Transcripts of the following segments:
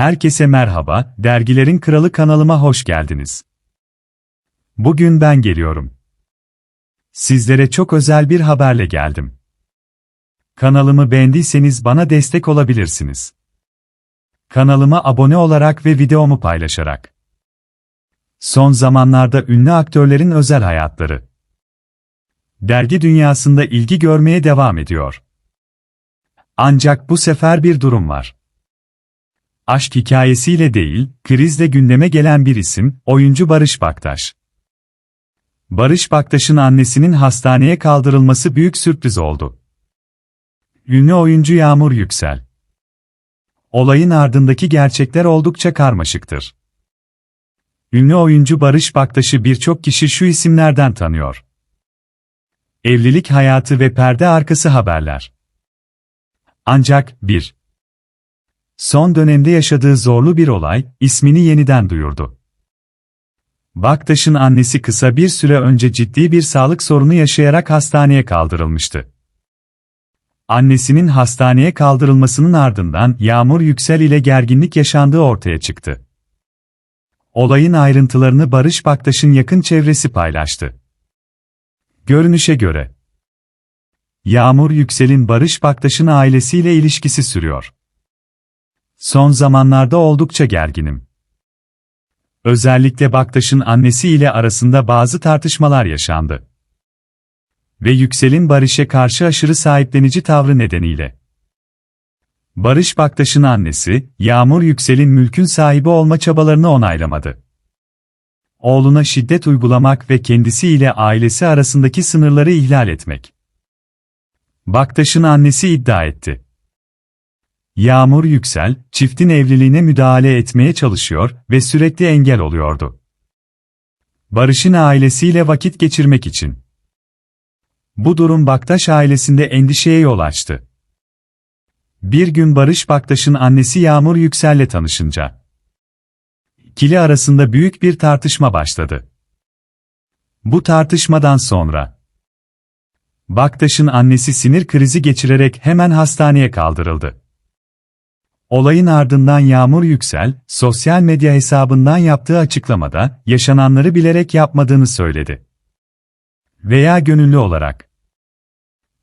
Herkese merhaba, Dergilerin Kralı kanalıma hoş geldiniz. Bugün ben geliyorum. Sizlere çok özel bir haberle geldim. Kanalımı beğendiyseniz bana destek olabilirsiniz. Kanalıma abone olarak ve videomu paylaşarak. Son zamanlarda ünlü aktörlerin özel hayatları. Dergi dünyasında ilgi görmeye devam ediyor. Ancak bu sefer bir durum var. Aşk hikayesiyle değil, krizle gündeme gelen bir isim, oyuncu Barış Baktaş. Barış Baktaş'ın annesinin hastaneye kaldırılması büyük sürpriz oldu. Ünlü oyuncu Yağmur Yüksel. Olayın ardındaki gerçekler oldukça karmaşıktır. Ünlü oyuncu Barış Baktaş'ı birçok kişi şu isimlerden tanıyor. Evlilik hayatı ve perde arkası haberler. Ancak 1. Son dönemde yaşadığı zorlu bir olay, ismini yeniden duyurdu. Baktaş'ın annesi kısa bir süre önce ciddi bir sağlık sorunu yaşayarak hastaneye kaldırılmıştı. Annesinin hastaneye kaldırılmasının ardından Yağmur Yüksel ile gerginlik yaşandığı ortaya çıktı. Olayın ayrıntılarını Barış Baktaş'ın yakın çevresi paylaştı. Görünüşe göre Yağmur Yüksel'in Barış Baktaş'ın ailesiyle ilişkisi sürüyor. Son zamanlarda oldukça gerginim. Özellikle Baktaş'ın annesi ile arasında bazı tartışmalar yaşandı. Ve Yüksel'in Barış'e karşı aşırı sahiplenici tavrı nedeniyle. Barış Baktaş'ın annesi, Yağmur Yüksel'in mülkün sahibi olma çabalarını onaylamadı. Oğluna şiddet uygulamak ve kendisi ile ailesi arasındaki sınırları ihlal etmek. Baktaş'ın annesi iddia etti. Yağmur Yüksel, çiftin evliliğine müdahale etmeye çalışıyor ve sürekli engel oluyordu. Barış'ın ailesiyle vakit geçirmek için. Bu durum Baktaş ailesinde endişeye yol açtı. Bir gün Barış Baktaş'ın annesi Yağmur Yüksel'le tanışınca, ikili arasında büyük bir tartışma başladı. Bu tartışmadan sonra, Baktaş'ın annesi sinir krizi geçirerek hemen hastaneye kaldırıldı. Olayın ardından Yağmur Yüksel, sosyal medya hesabından yaptığı açıklamada, yaşananları bilerek yapmadığını söyledi. Veya gönüllü olarak.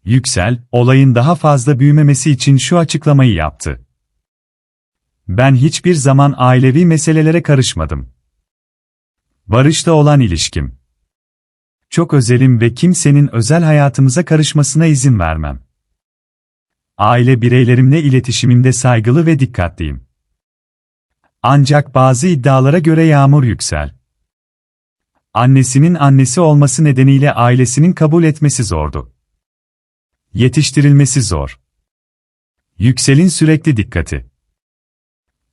Yüksel, olayın daha fazla büyümemesi için şu açıklamayı yaptı. Ben hiçbir zaman ailevi meselelere karışmadım. Barış'ta olan ilişkim. Çok özelim ve kimsenin özel hayatımıza karışmasına izin vermem. Aile bireylerimle iletişimimde saygılı ve dikkatliyim. Ancak bazı iddialara göre Yağmur Yüksel. Annesinin annesi olması nedeniyle ailesinin kabul etmesi zordu. Yetiştirilmesi zor. Yüksel'in sürekli dikkati.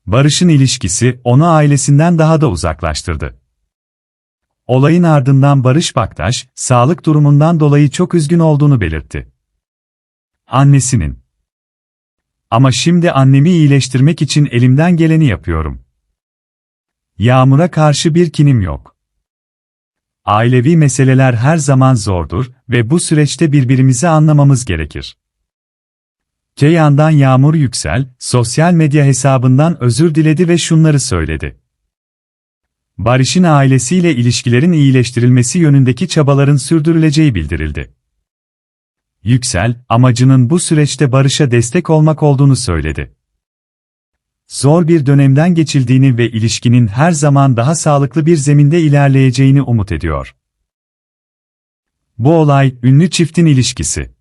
Barış'ın ilişkisi onu ailesinden daha da uzaklaştırdı. Olayın ardından Barış Baktaş, sağlık durumundan dolayı çok üzgün olduğunu belirtti. Annesinin Ama şimdi annemi iyileştirmek için elimden geleni yapıyorum. Yağmur'a karşı bir kinim yok. Ailevi meseleler her zaman zordur ve bu süreçte birbirimizi anlamamız gerekir. Keyan'dan Yağmur Yüksel, sosyal medya hesabından özür diledi ve şunları söyledi. Barış'ın ailesiyle ilişkilerin iyileştirilmesi yönündeki çabaların sürdürüleceği bildirildi. Yüksel, amacının bu süreçte Barış'a destek olmak olduğunu söyledi. Zor bir dönemden geçildiğini ve ilişkinin her zaman daha sağlıklı bir zeminde ilerleyeceğini umut ediyor. Bu olay, ünlü çiftin ilişkisi.